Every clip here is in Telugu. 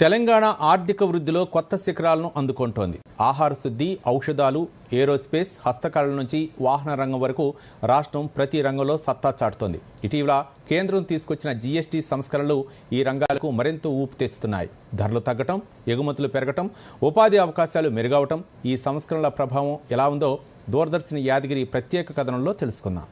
తెలంగాణ ఆర్థిక వృద్ధిలో కొత్త శిఖరాలను అందుకుంటోంది. ఆహార శుద్ధి ఔషధాలు ఏరోస్పేస్ హస్తకళల నుంచి వాహన రంగం వరకు రాష్ట్రం ప్రతి రంగంలో సత్తా చాటుతోంది. ఇటీవల కేంద్రం తీసుకొచ్చిన జీఎస్టీ సంస్కరణలు ఈ రంగాలకు మరింత ఊపు తెస్తున్నాయి. ధరలు తగ్గటం ఎగుమతులు పెరగటం ఉపాధి అవకాశాలు మెరుగవటం ఈ సంస్కరణల ప్రభావం ఎలా ఉందో దూరదర్శన్ యాదగిరి ప్రత్యేక కథనంలో తెలుసుకుందాం.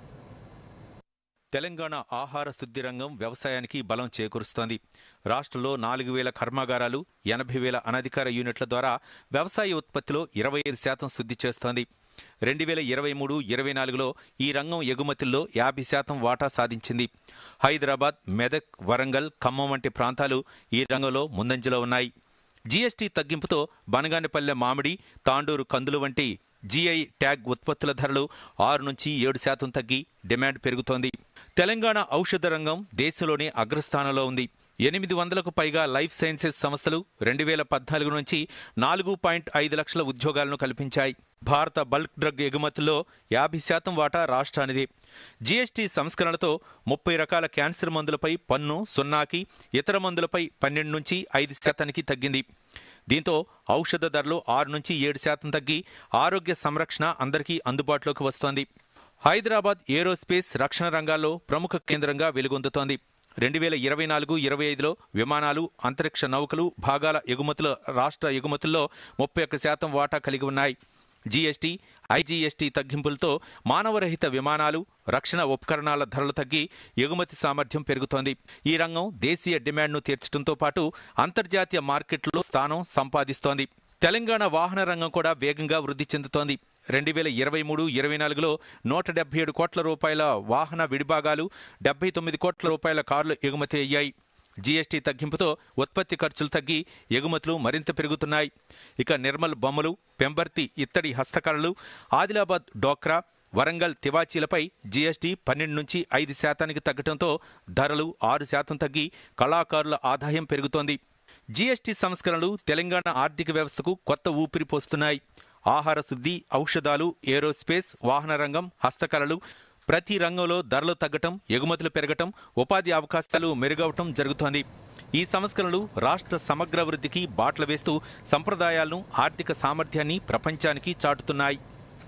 తెలంగాణ ఆహార శుద్ధి రంగం వ్యవసాయానికి బలం చేకూరుస్తోంది. రాష్ట్రంలో నాలుగు వేల కర్మాగారాలు ఎనభై వేల అనధికార యూనిట్ల ద్వారా వ్యవసాయ ఉత్పత్తిలో ఇరవై ఐదు శాతం శుద్ధి చేస్తోంది. రెండు వేల ఇరవై మూడు ఇరవై నాలుగులో ఈ రంగం ఎగుమతుల్లో యాభై శాతం వాటా సాధించింది. హైదరాబాద్ మెదక్ వరంగల్ ఖమ్మం వంటి ప్రాంతాలు ఈ రంగంలో ముందంజలో ఉన్నాయి. జీఎస్టీ తగ్గింపుతో బనగానిపల్లె మామిడి తాండూరు కందులు వంటి జీఐ ట్యాగ్ ఉత్పత్తుల ధరలు ఆరు నుంచి ఏడు శాతం తగ్గి డిమాండ్ పెరుగుతోంది. తెలంగాణ ఔషధ రంగం దేశంలోనే అగ్రస్థానంలో ఉంది. ఎనిమిది వందలకు పైగా లైఫ్ సైన్సెస్ సంస్థలు రెండు వేల పద్నాలుగు నుంచి నాలుగు పాయింట్ ఐదు లక్షల ఉద్యోగాలను కల్పించాయి. భారత బల్క్ డ్రగ్ ఎగుమతుల్లో యాభై శాతం వాటా రాష్ట్రానిదే. జీఎస్టీ సంస్కరణలతో ముప్పై రకాల క్యాన్సర్ మందులపై పన్ను సున్నాకి ఇతర మందులపై పన్నెండు నుంచి ఐదు శాతానికి తగ్గింది. దీంతో ఔషధ ధరలు ఆరు నుంచి ఏడు శాతం తగ్గి ఆరోగ్య సంరక్షణ అందరికీ అందుబాటులోకి వస్తోంది. హైదరాబాద్ ఏరోస్పేస్ రక్షణ రంగాల్లో ప్రముఖ కేంద్రంగా వెలుగొందుతోంది. రెండు వేల ఇరవై నాలుగు ఇరవై ఐదులో విమానాలు అంతరిక్ష నౌకలు భాగాల ఎగుమతుల రాష్ట్ర ఎగుమతుల్లో ముప్పై ఒక్క శాతం వాటా కలిగి ఉన్నాయి. జీఎస్టీ ఐజీఎస్టీ తగ్గింపులతో మానవరహిత విమానాలు రక్షణ ఉపకరణాల ధరలు తగ్గి ఎగుమతి సామర్థ్యం పెరుగుతోంది. ఈ రంగం దేశీయ డిమాండ్ను తీర్చడంతో పాటు అంతర్జాతీయ మార్కెట్లో స్థానం సంపాదిస్తోంది. తెలంగాణ వాహన రంగం కూడా వేగంగా వృద్ధి చెందుతోంది. రెండు వేల ఇరవై మూడు ఇరవై నాలుగులో నూట డెబ్బై ఏడు కోట్ల రూపాయల వాహన విడిభాగాలు డెబ్బై తొమ్మిది కోట్ల రూపాయల కార్లు ఎగుమతి అయ్యాయి. జీఎస్టీ తగ్గింపుతో ఉత్పత్తి ఖర్చులు తగ్గి ఎగుమతులు మరింత పెరుగుతున్నాయి. ఇక నిర్మల్ బొమ్మలు పెంబర్తి ఇత్తడి హస్తకళలు ఆదిలాబాద్ డోక్రా వరంగల్ తివాచీలపై జీఎస్టీ పన్నెండు నుంచి ఐదు శాతానికి తగ్గడంతో ధరలు ఆరు శాతం తగ్గి కళాకారుల ఆదాయం పెరుగుతోంది. జీఎస్టీ సంస్కరణలు తెలంగాణ ఆర్థిక వ్యవస్థకు కొత్త ఊపిరి పోస్తున్నాయి. ఆహార శుద్ధి ఔషధాలు ఏరోస్పేస్ వాహన రంగం హస్తకళలు ప్రతి రంగంలో ధరలు తగ్గటం ఎగుమతులు పెరగటం ఉపాధి అవకాశాలు మెరుగవటం జరుగుతోంది. ఈ సంస్కరణలు రాష్ట్ర సమగ్ర వృద్ధికి బాటలు వేస్తూ సంప్రదాయాలను ఆర్థిక సామర్థ్యాన్ని ప్రపంచానికి చాటుతున్నాయి.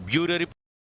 Bureau report.